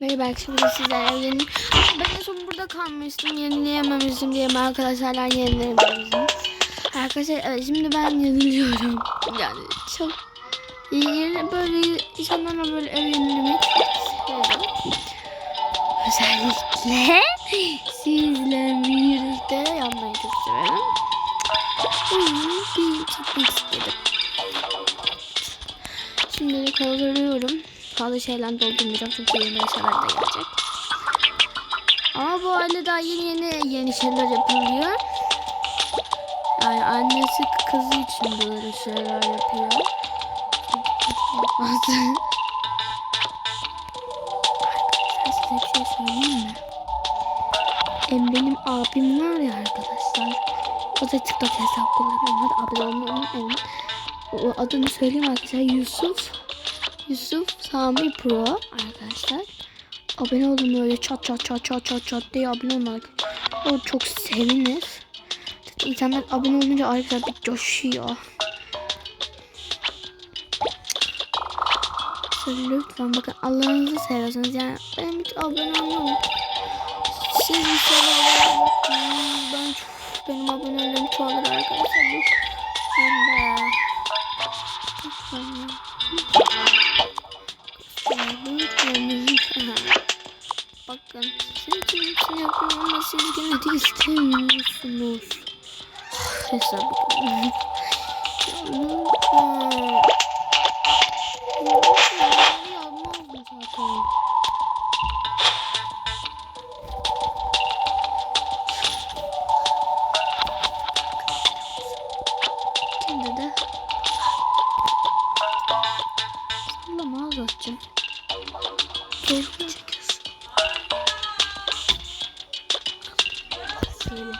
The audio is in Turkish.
Merhaba arkadaşlar sizlerle yeni... Ben en son burada kalmıştım yenileyememiştim diye arkadaşlar yenileyememiştim. Arkadaşlar evet, şimdi ben yeniliyorum. Yani çok iyi böyle insanlarla böyle ev yenilemek isterim. Özellikle sizle birlikte yapmayı çok severim. O bir çekmek istedim. Şimdi de kaldırıyorum. Fazla şeyler doldurmayacağım çünkü yeni şeyler de gelecek. Ama bu aile daha yeni yeni yeni şeyler yapılıyor. Yani annesi kızı için böyle şeyler yapıyor. Size bir şey söyleyeyim mi? Em, benim abim var ya arkadaşlar. O da TikTok hesap kullanıyor. Hadi abone olmayı unutmayın. O adını söyleyeyim arkadaşlar. Yusuf. Yusuf Sami Pro arkadaşlar. Abone olun böyle çat çat çat çat çat çat diye abone arkadaşlar. O çok sevinir. İnsanlar abone olunca arkadaşlar bir coşuyor. Lütfen bakın Allah'ınızı seversiniz yani benim hiç abone olmam. Siz olun. Ben çok, benim abonelerim çoğalır arkadaşlar. Lütfen. Lütfen Bakın sizin için yapıyorum ama siz gene de istemiyorsunuz. Hesap sallama azaltacağım. Doğru mu şöyle.